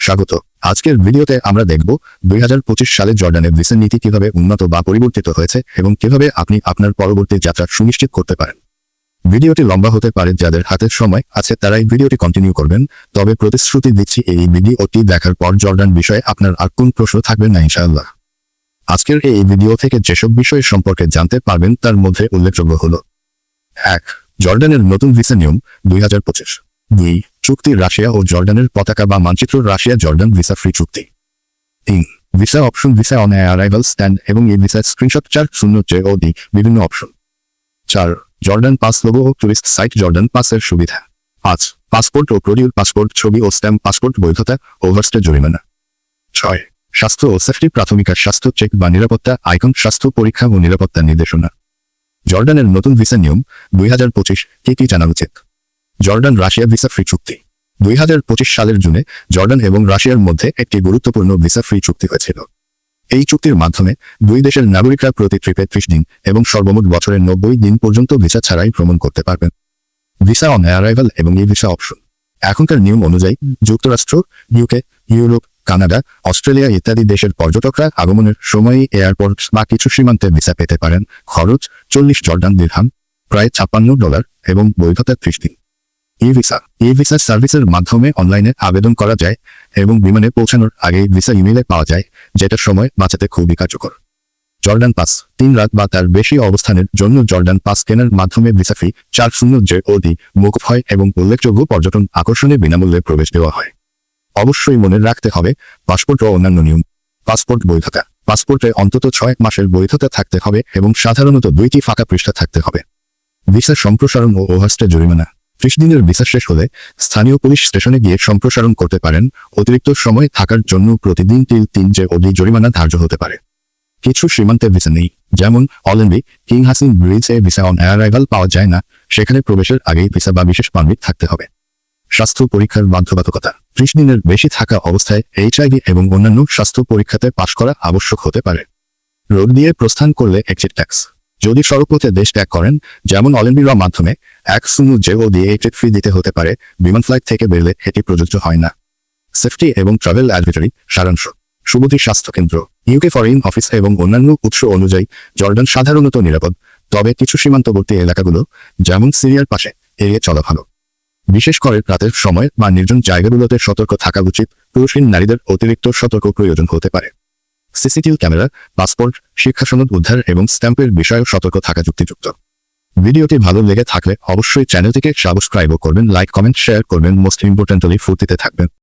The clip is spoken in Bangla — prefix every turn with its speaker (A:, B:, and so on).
A: স্বাগত। আজকের ভিডিওতে আমরা দেখব দুই হাজার পঁচিশ সালে জর্ডানের ভিসা নীতি কীভাবে উন্নত বা পরিবর্তিত হয়েছে এবং কীভাবে আপনি আপনার পরবর্তী যাত্রা সুনিশ্চিত করতে পারেন। ভিডিওটি লম্বা হতে পারে, যাদের হাতের সময় আছে তারাই ভিডিওটি কন্টিনিউ করবেন, তবে প্রতিশ্রুতি দিচ্ছি এই ভিডিওটি দেখার পর জর্ডান বিষয়ে আপনার আর কোন প্রশ্ন থাকবে না, ইনশাআল্লাহ। আজকের এই ভিডিও থেকে যেসব বিষয় সম্পর্কে জানতে পারবেন তার মধ্যে উল্লেখযোগ্য হল, এক, জর্ডানের নতুন ভিসা নিয়ম দুই হাজার পঁচিশ। দুই, চুক্তি রাশিয়া ও জর্ডানের পতাকা বা মানচিত্র রাশিয়া জর্ডান ভিসা ফ্রি চুক্তি। তিন, visa option, visa on arrival stand এবং এই ভিসা স্ক্রিনশট চার, শূন্য, জে ও ডি বিভিন্ন অপশন। চার, জর্ডান পাস লোগো ও টুরিস্ট সাইট জর্ডান পাসের সুবিধা। পাঁচ, পাসপোর্ট ও প্রডিউল পাসপোর্ট ছবি ও স্ট্যাম্প পাসপোর্ট বৈধতা ওভারস্টে জরিমানা। ছয়, স্বাস্থ্য ও সেফটি প্রাথমিকার স্বাস্থ্য চেক বা নিরাপত্তা আইকন স্বাস্থ্য পরীক্ষা ও নিরাপত্তা নির্দেশনা। জর্ডানের নতুন ভিসা নিয়ম দুই হাজার পঁচিশ, কে কি জানা উচিত? জর্ডান রাশিয়া ভিসা ফ্রি চুক্তি। দুই হাজার পঁচিশ সালের জুনে জর্ডান এবং রাশিয়ার মধ্যে একটি গুরুত্বপূর্ণ ভিসা ফ্রি চুক্তি হয়েছিল। এই চুক্তির মাধ্যমে দুই দেশের নাগরিকরা প্রতি ট্রিপে ত্রিশ দিন এবং সর্বমোট বছরের নব্বই দিন পর্যন্ত ভিসা ছাড়াই ভ্রমণ করতে পারবেন। ভিসা অন অ্যারাইভাল এবং ই ভিসা অপশন। এখনকার নিয়ম অনুযায়ী যুক্তরাষ্ট্র, ইউকে, ইউরোপ, কানাডা, অস্ট্রেলিয়া ইত্যাদি দেশের পর্যটকরা আগমনের সময়ই এয়ারপোর্ট বা কিছু সীমান্তে ভিসা পেতে পারেন। খরচ চল্লিশ জর্ডান দিরহাম, প্রায় ছাপ্পান্ন ডলার এবং বৈধতা ত্রিশ দিন। ই ভিসা ই ভিসা সার্ভিসের মাধ্যমে অনলাইনে আবেদন করা যায় এবং বিমানে পৌঁছানোর আগেই ভিসা ইমেলে পাওয়া যায় যেটা সময় বাঁচাতে খুবই কার্যকর। জর্ডান পাস তিন রাত বা তার বেশি অবস্থানের জন্য জর্ডান পাস কেনার মাধ্যমে ভিসা ফি চার শূন্য ও ডি মুকুব হয় এবং উল্লেখযোগ্য পর্যটন আকর্ষণে বিনামূল্যে প্রবেশ দেওয়া হয়। অবশ্যই মনে রাখতে হবে, পাসপোর্ট ও অন্যান্য নিয়ম। পাসপোর্ট বৈধতা। পাসপোর্টে অন্তত ছয় মাসের বৈধতা থাকতে হবে এবং সাধারণত দুইটি ফাঁকা পৃষ্ঠা থাকতে হবে। ভিসা সম্প্রসারণ ও ওভারস্টে জরিমানা। ত্রিশ দিনের ভিসা শেষ হলে স্থানীয় পুলিশ স্টেশনে গিয়ে সম্প্রসারণ করতে পারেন। অতিরিক্ত সময় থাকার জন্য প্রতিদিন তিন তিন যে অধিক জরিমানা ধার্য হতে পারে। কিছু সীমান্তে ভিসা নেই, যেমন অলেন্ডি কিং হাসিন ব্রিজে ভিসা অন অ্যারাইভাল পাওয়া যায় না, সেখানে প্রবেশের আগেই ভিসা বা বিশেষ পারমিট থাকতে হবে। স্বাস্থ্য পরীক্ষার বাধ্যবাধকতা, ত্রিশ দিনের বেশি থাকা অবস্থায় এইচআইভি এবং অন্যান্য স্বাস্থ্য পরীক্ষাতে পাশ করা আবশ্যক হতে পারে। রোড দিয়ে প্রস্থান করলে এক্সিট ট্যাক্স যদি সড়কপথে দেশ ত্যাগ করেন, যেমন অলিম্পিক মাধ্যমে এক শূন্য জেও দিয়ে এক্সিট ফি দিতে হতে পারে। বিমান ফ্লাইট থেকে বেরলে এটি প্রযোজ্য হয় না। সেফটি এবং ট্রাভেল অ্যাডভিটরি সারাংশ। সুবতি স্বাস্থ্য কেন্দ্র। ইউকে ফরেন অফিস এবং অন্যান্য উৎস অনুযায়ী জর্ডান সাধারণত নিরাপদ। তবে কিছু সীমান্তবর্তী এলাকাগুলো, যেমন সিরিয়ার পাশে, এড়িয়ে চলা ভালো। বিশেষ করে রাতের সময় বা নির্জন জায়গাগুলোতে সতর্ক থাকা উচিত। পুরুষহীন নারীদের অতিরিক্ত সতর্ক প্রয়োজন হতে পারে। সিসিটিভি ক্যামেরা, পাসপোর্ট, শিক্ষা সনদ উদ্ধার এবং স্ট্যাম্পের বিষয়েও সতর্ক থাকা যুক্তিযুক্ত। ভিডিওটি ভালো লেগে থাকলে অবশ্যই চ্যানেলটিকে সাবস্ক্রাইবও করবেন, লাইক, কমেন্ট, শেয়ার করবেন মোস্ট ইম্পর্টেন্টলি ফুর্তিতে থাকবেন।